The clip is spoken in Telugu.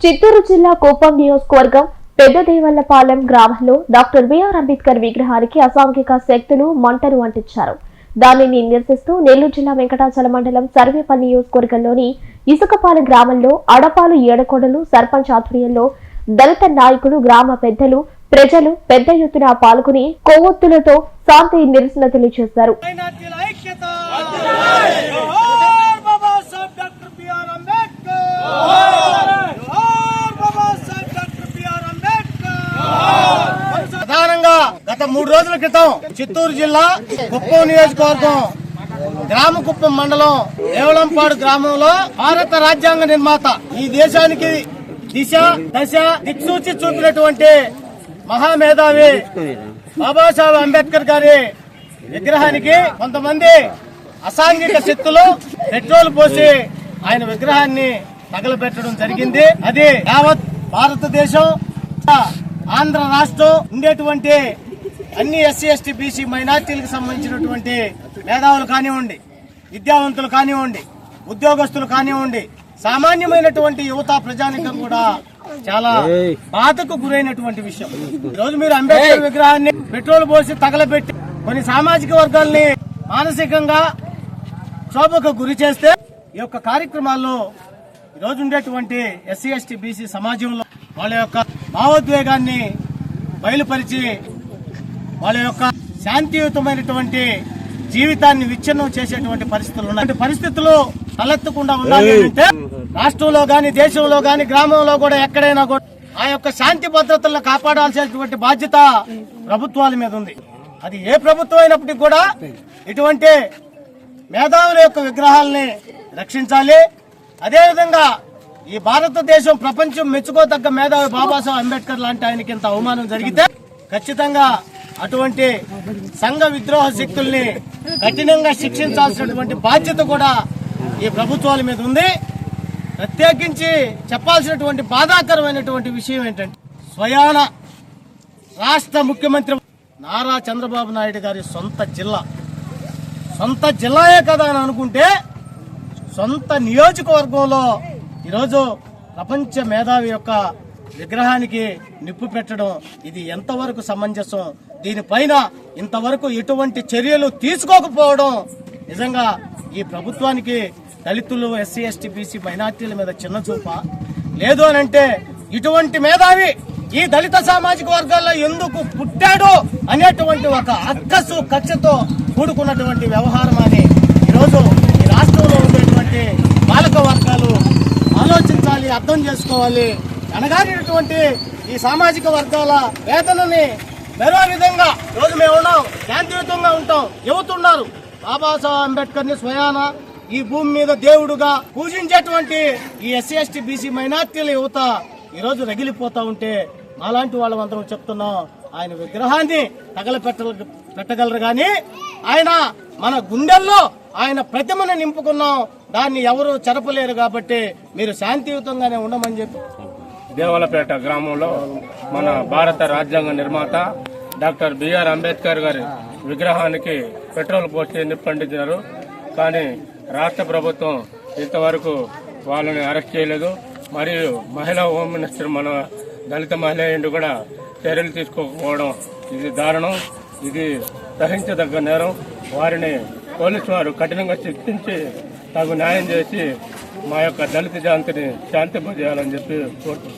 చిత్తూరు జిల్లా కోపం నియోజకవర్గం పెద్దదేవల్లపాలెం గ్రామంలో డాక్టర్ బిఆర్ అంబేద్కర్ విగ్రహానికి అసాంఘిక శక్తులు మంటలు అంటించారు. దానిని నిరసిస్తూ నెల్లూరు జిల్లా వెంకటాచల మండలం సర్వేపల్లి నియోజకవర్గంలోని ఇసుకపాలెం గ్రామంలో అడపాలు ఏడకొడలు సర్పంచ్ ఆధ్వర్యంలో దళిత నాయకులు గ్రామ పెద్దలు ప్రజలు పెద్ద ఎత్తున పాల్గొని కొవ్వొత్తులతో శాంతి నిరసన తెలియజేశారు మైనార్టీల ఐక్యత జోహార్ బాబాసాహెబ్ డాక్టర్ బిఆర్ అంబేద్కర్ జోహార్ బాబాసాహెబ్ డాక్టర్ బిఆర్ అంబేద్కర్ ప్రధానంగా గత మూడు రోజుల క్రితం చిత్తూరు జిల్లా కుప్పం నియోజకవర్గం గ్రామకుప్పం మండలం దేవలంపాడు గ్రామంలో భారత రాజ్యాంగ నిర్మాత ఈ దేశానికి దిశ దశ దిక్సూచి చూపినటువంటి మహామేధావి బాబాసాహెబ్ అంబేద్కర్ గారి విగ్రహానికి కొంతమంది అసాంఘిక శక్తులు పెట్రోల్ పోసి ఆయన విగ్రహాన్ని తగలబెట్టడం జరిగింది. అది యావత్ భారతదేశం ఆంధ్ర రాష్ట్రం ఉండేటువంటి అన్ని ఎస్సీ ఎస్టీ బీసీ మైనార్టీలకు సంబంధించినటువంటి మేధావులు కానివ్వండి విద్యావంతులు కానివ్వండి ఉద్యోగస్తులు కానివ్వండి సామాన్యమైనటువంటి యువత ప్రజానికం కూడా చాలా బాధకు గురైనటువంటి విషయం. ఈ రోజు మీరు అంబేద్కర్ విగ్రహాన్ని పెట్రోల్ పోసి తగలబెట్టి కొన్ని సామాజిక వర్గాల్ని మానసికంగా క్షోభకు గురి చేస్తే ఈ యొక్క కార్యక్రమాల్లో ఈ రోజు ఉండేటువంటి ఎస్సీ ఎస్టీ బీసీ సమాజంలో వాళ్ళ యొక్క భావోద్వేగాన్ని బయలుపరిచి వాళ్ళ యొక్క శాంతియుతమైనటువంటి జీవితాన్ని విచ్ఛిన్నం చేసేటువంటి పరిస్థితులు ఉన్నాయి. పరిస్థితులు తలెత్తకుండా ఉండాలి అంటే రాష్ట్రంలో గాని దేశంలో గాని గ్రామంలో కూడా ఎక్కడైనా కూడా ఆ యొక్క శాంతి భద్రతలను కాపాడాల్సినటువంటి బాధ్యత ప్రభుత్వాల మీద ఉంది. అది ఏ ప్రభుత్వం అయినప్పటికీ కూడా ఇటువంటి మేధావుల యొక్క విగ్రహాలని రక్షించాలి. అదేవిధంగా ఈ భారతదేశం ప్రపంచం మెచ్చుకోదగ్గ మేధావి బాబాసాహెబ్ అంబేద్కర్ లాంటి ఆయనకి ఇంత అవమానం జరిగితే ఖచ్చితంగా అటువంటి సంఘ విద్రోహ శక్తుల్ని కఠినంగా శిక్షించాల్సినటువంటి బాధ్యత కూడా ఈ ప్రభుత్వాల మీద ఉంది. ప్రత్యేకించి చెప్పాల్సినటువంటి బాధాకరమైనటువంటి విషయం ఏంటంటే స్వయాన రాష్ట్ర ముఖ్యమంత్రి నారా చంద్రబాబు నాయుడు గారి సొంత జిల్లా. సొంత జిల్లాయే కదా అని అనుకుంటే సొంత నియోజకవర్గంలో ఈరోజు ప్రపంచ మేధావి యొక్క విగ్రహానికి నిప్పు పెట్టడం ఇది ఎంతవరకు సమంజసం? దీనిపైన ఇంతవరకు ఎటువంటి చర్యలు తీసుకోకపోవడం. నిజంగా ఈ ప్రభుత్వానికి దళితులు ఎస్సీ ఎస్టీ బీసీ మైనార్టీల మీద చిన్న చూప. లేదు అనంటే అంటే ఇటువంటి మేధావి ఈ దళిత సామాజిక వర్గాల్లో ఎందుకు పుట్టాడు అనేటువంటి ఒక అక్కసు కక్షతో కూడుకున్నటువంటి వ్యవహారం అని ఈరోజు ఈ రాష్ట్రంలో ఉండేటువంటి పాలక వర్గాలు ఆలోచించాలి అర్థం చేసుకోవాలి అనగానేటువంటి ఈ సామాజిక వర్గాల వేదనని మరో విధంగా రోజు మేము ఉన్నాం. శాంతియుతంగా ఉంటాం. యువతున్నారు బాబాసాహెబ్ అంబేద్కర్ని స్వయాన ఈ భూమి మీద దేవుడుగా పూజించేటువంటి ఈ ఎస్సీ ఎస్టీ బీసీ మైనార్టీల యువత ఈ రోజు రగిలిపోతా ఉంటే మాలాంటి వాళ్ళందరం చెప్తున్నాం. ఆయన విగ్రహాన్ని తగల పెట్టగలరు కానీ ఆయన మన గుండెల్లో ఆయన ప్రతిమను నింపుకున్నాం. దాన్ని ఎవరు చెరపలేరు కాబట్టి మీరు శాంతియుతంగానే ఉండమని చెప్పి. దేవలపేట గ్రామంలో మన భారత రాజ్యాంగ నిర్మాత డాక్టర్ బిఆర్ అంబేద్కర్ గారి విగ్రహానికి పెట్రోల్ పోసి నిప్పండించారు కానీ రాష్ట్ర ప్రభుత్వం ఇంతవరకు వాళ్ళని అరెస్ట్ చేయలేదు. మరియు మహిళా హోమ్ మినిస్టర్ మన దళిత మహిళ ఏంటి కూడా చర్యలు తీసుకోకపోవడం ఇది దారుణం. ఇది సహించదగ్గ నేరం. వారిని పోలీసు వారు కఠినంగా శిక్షించి తగు న్యాయం చేసి మా యొక్క దళిత శాంతిని శాంతింపజేయాలని చెప్పి కోరుతున్నాను